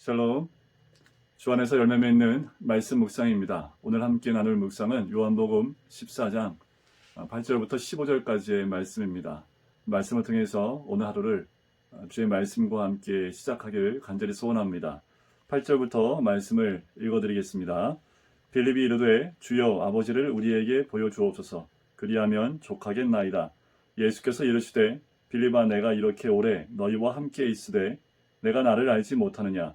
샬롬. 주 안에서 열매 맺는 말씀 묵상입니다. 오늘 함께 나눌 묵상은 요한복음 14장 8절부터 15절까지의 말씀입니다. 말씀을 통해서 오늘 하루를 주의 말씀과 함께 시작하기를 간절히 소원합니다. 8절부터 말씀을 읽어드리겠습니다. 빌립이 이르되 주여 아버지를 우리에게 보여주옵소서 그리하면 족하겠나이다. 예수께서 이르시되 빌립아 내가 이렇게 오래 너희와 함께 있으되 내가 나를 알지 못하느냐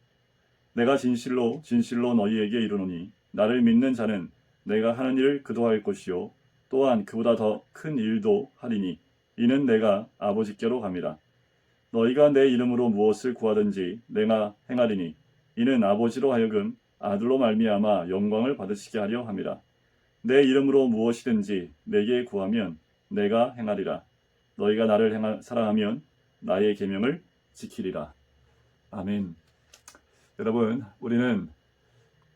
내가 진실로 진실로 너희에게 이르노니 나를 믿는 자는 내가 하는 일을 그도 할 것이요 또한 그보다 더 큰 일도 하리니 이는 내가 아버지께로 감이라 너희가 내 이름으로 무엇을 구하든지 내가 행하리니 이는 아버지로 하여금 아들로 말미암아 영광을 받으시게 하려 함이라. 내 이름으로 무엇이든지 내게 구하면 내가 행하리라. 너희가 나를 행하, 사랑하면 나의 계명을 지키리라. 아멘. 여러분, 우리는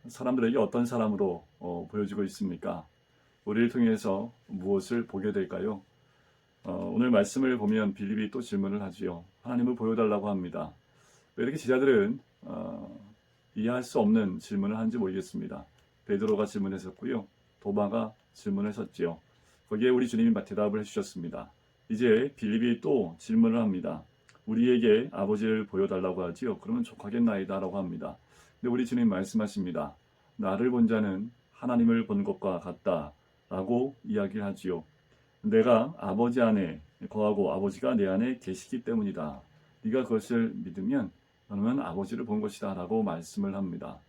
사람들에게 어떤 사람으로 어, 보여지고 있습니까? 우리를 통해서 무엇을 보게 될까요? 어, 오늘 말씀을 보면 빌립이 또 질문을 하지요. 하나님을 보여달라고 합니다. 왜 이렇게 제자들은 어, 이해할 수 없는 질문을 하는지 모르겠습니다. 베드로가 질문했었고요. 도마가 질문했었지요. 거기에 우리 주님이 대답을 해주셨습니다. 이제 빌립이 또 질문을 합니다. 우리에게 아버지를 보여달라고 하지요. 그러면 족하겠나이다라고 합니다. 근데 우리 주님 말씀하십니다. 나를 본 자는 하나님을 본 것과 같다라고 이야기를 하지요. 내가 아버지 안에 거하고 아버지가 내 안에 계시기 때문이다. 네가 그것을 믿으면 그러면 아버지를 본 것이다라고 말씀을 합니다.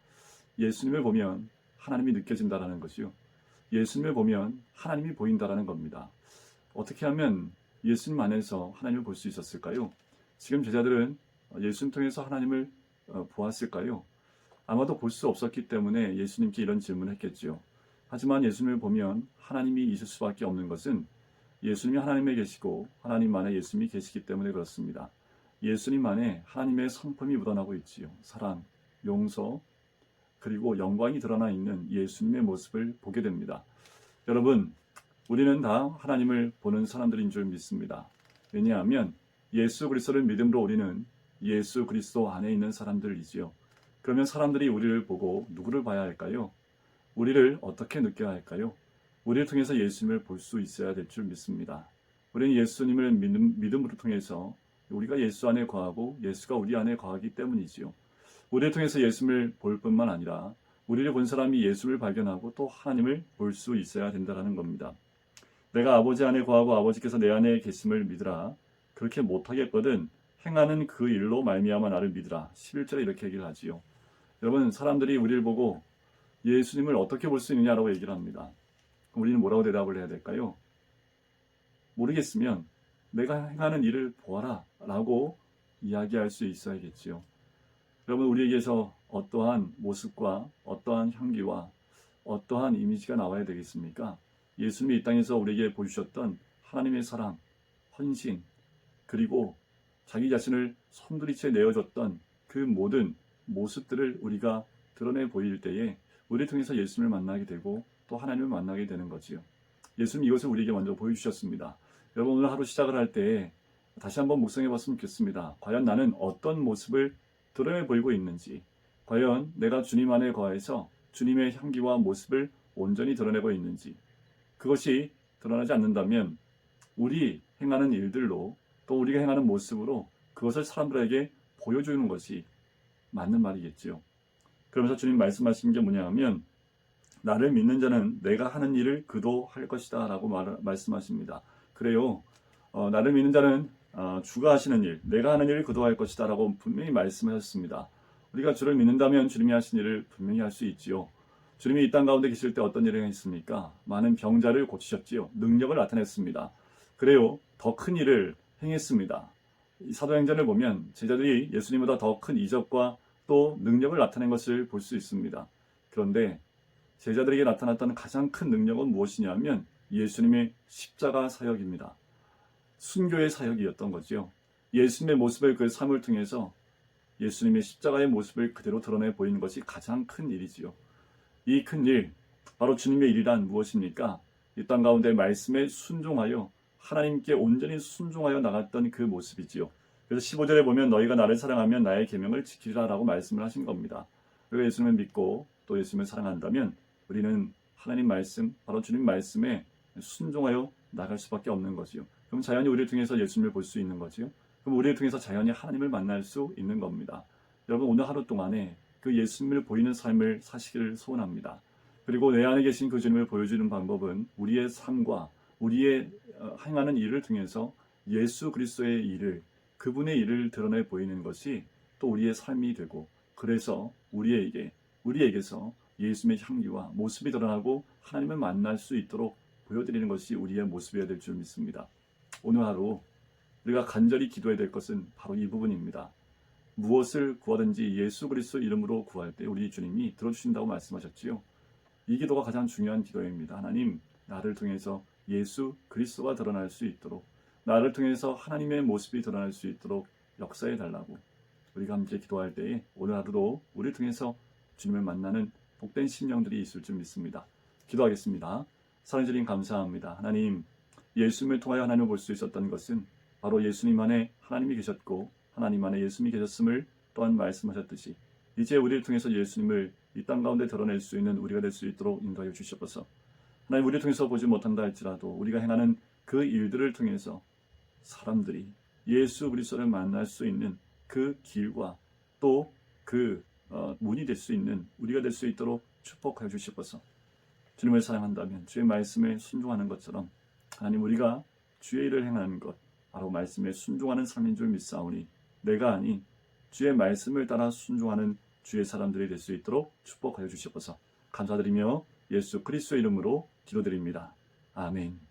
예수님을 보면 하나님이 느껴진다라는 것이요. 예수님을 보면 하나님이 보인다라는 겁니다. 어떻게 하면 예수님 안에서 하나님을 볼 수 있었을까요? 지금 제자들은 예수님 통해서 하나님을 어, 보았을까요? 아마도 볼 수 없었기 때문에 예수님께 이런 질문을 했겠지요. 하지만 예수님을 보면 하나님이 있을 수밖에 없는 것은 예수님이 하나님에 계시고 하나님 안에 예수님이 계시기 때문에 그렇습니다. 예수님 안에 하나님의 성품이 묻어나고 있지요. 사랑, 용서, 그리고 영광이 드러나 있는 예수님의 모습을 보게 됩니다. 여러분, 우리는 다 하나님을 보는 사람들인 줄 믿습니다. 왜냐하면 예수 그리스도를 믿음으로 우리는 예수 그리스도 안에 있는 사람들이지요. 그러면 사람들이 우리를 보고 누구를 봐야 할까요? 우리를 어떻게 느껴야 할까요? 우리를 통해서 예수님을 볼 수 있어야 될 줄 믿습니다. 우리는 예수님을 믿음, 믿음으로 통해서 우리가 예수 안에 거하고 예수가 우리 안에 거하기 때문이지요. 우리를 통해서 예수님을 볼 뿐만 아니라 우리를 본 사람이 예수를 발견하고 또 하나님을 볼 수 있어야 된다는 겁니다. 내가 아버지 안에 거하고 아버지께서 내 안에 계심을 믿으라. 그렇게 못하겠거든 행하는 그 일로 말미암아 나를 믿으라. 11절에 이렇게 얘기를 하지요. 여러분 사람들이 우리를 보고 예수님을 어떻게 볼 수 있느냐라고 얘기를 합니다. 우리는 뭐라고 대답을 해야 될까요? 모르겠으면 내가 행하는 일을 보아라 라고 이야기할 수 있어야겠지요. 여러분 우리에게서 어떠한 모습과 어떠한 향기와 어떠한 이미지가 나와야 되겠습니까? 예수님이 이 땅에서 우리에게 보여주셨던 하나님의 사랑, 헌신, 그리고 자기 자신을 손들이채 내어줬던 그 모든 모습들을 우리가 드러내 보일 때에 우리를 통해서 예수님을 만나게 되고 또 하나님을 만나게 되는 거지요. 예수님 이것을 우리에게 먼저 보여주셨습니다. 여러분 오늘 하루 시작을 할 때 다시 한번 묵상해 봤으면 좋겠습니다. 과연 나는 어떤 모습을 드러내 보이고 있는지, 과연 내가 주님 안에 거해서 주님의 향기와 모습을 온전히 드러내고 있는지, 그것이 드러나지 않는다면 우리 행하는 일들로 또 우리가 행하는 모습으로 그것을 사람들에게 보여주는 것이 맞는 말이겠지요. 그러면서 주님 말씀하신 게 뭐냐 하면 나를 믿는 자는 내가 하는 일을 그도 할 것이다 라고 말, 말씀하십니다. 그래요. 어, 나를 믿는 자는 어, 주가 하시는 일, 내가 하는 일을 그도 할 것이다 라고 분명히 말씀하셨습니다. 우리가 주를 믿는다면 주님이 하신 일을 분명히 할 수 있지요. 주님이 이 땅 가운데 계실 때 어떤 일을 했습니까? 많은 병자를 고치셨지요. 능력을 나타냈습니다. 그래요. 더 큰 일을 행했습니다. 사도행전을 보면 제자들이 예수님보다 더 큰 이적과 또 능력을 나타낸 것을 볼 수 있습니다. 그런데 제자들에게 나타났던 가장 큰 능력은 무엇이냐면 예수님의 십자가 사역입니다. 순교의 사역이었던 거지요. 예수님의 모습을 그 삶을 통해서 예수님의 십자가의 모습을 그대로 드러내 보이는 것이 가장 큰 일이지요. 이 큰 일, 바로 주님의 일이란 무엇입니까? 이 땅 가운데 말씀에 순종하여 하나님께 온전히 순종하여 나갔던 그 모습이지요. 그래서 15절에 보면 너희가 나를 사랑하면 나의 계명을 지키라라고 말씀을 하신 겁니다. 우리가 예수님을 믿고 또 예수님을 사랑한다면 우리는 하나님 말씀, 바로 주님 말씀에 순종하여 나갈 수밖에 없는 거지요. 그럼 자연히 우리를 통해서 예수님을 볼 수 있는 거지요. 그럼 우리를 통해서 자연히 하나님을 만날 수 있는 겁니다. 여러분 오늘 하루 동안에 그 예수님을 보이는 삶을 사시기를 소원합니다. 그리고 내 안에 계신 그 주님을 보여주는 방법은 우리의 삶과 우리의 어, 행하는 일을 통해서 예수 그리스도의 일을 그분의 일을 드러내 보이는 것이 또 우리의 삶이 되고 그래서 우리에게 우리에게서 예수님의 향기와 모습이 드러나고 하나님을 만날 수 있도록 보여드리는 것이 우리의 모습이어야 될 줄 믿습니다. 오늘 하루 우리가 간절히 기도해야 될 것은 바로 이 부분입니다. 무엇을 구하든지 예수 그리스도 이름으로 구할 때 우리 주님이 들어주신다고 말씀하셨지요. 이 기도가 가장 중요한 기도입니다. 하나님, 나를 통해서 예수 그리스도가 드러날 수 있도록 나를 통해서 하나님의 모습이 드러날 수 있도록 역사해 달라고 우리가 함께 기도할 때에 오늘 하루도 우리를 통해서 주님을 만나는 복된 심령들이 있을 줄 믿습니다. 기도하겠습니다. 사랑해 주님 감사합니다. 하나님, 예수님을 통하여 하나님을 볼 수 있었던 것은 바로 예수님 안에 하나님이 계셨고 하나님 안에 예수님이 계셨음을 또한 말씀하셨듯이 이제 우리를 통해서 예수님을 이 땅 가운데 드러낼 수 있는 우리가 될 수 있도록 인도하여 주시옵소서. 하나님 우리를 통해서 보지 못한다 할지라도 우리가 행하는 그 일들을 통해서 사람들이 예수 그리스도를 만날 수 있는 그 길과 또그 문이 될 수 있는 우리가 될 수 있도록 축복하여 주시옵소서. 주님을 사랑한다면 주의 말씀에 순종하는 것처럼 하나님 우리가 주의 일을 행하는 것 바로 말씀에 순종하는 삶인 줄 믿사오니 내가 아닌 주의 말씀을 따라 순종하는 주의 사람들이 될 수 있도록 축복하여 주시옵소서. 감사드리며 예수 그리스도 이름으로 기도드립니다. 아멘.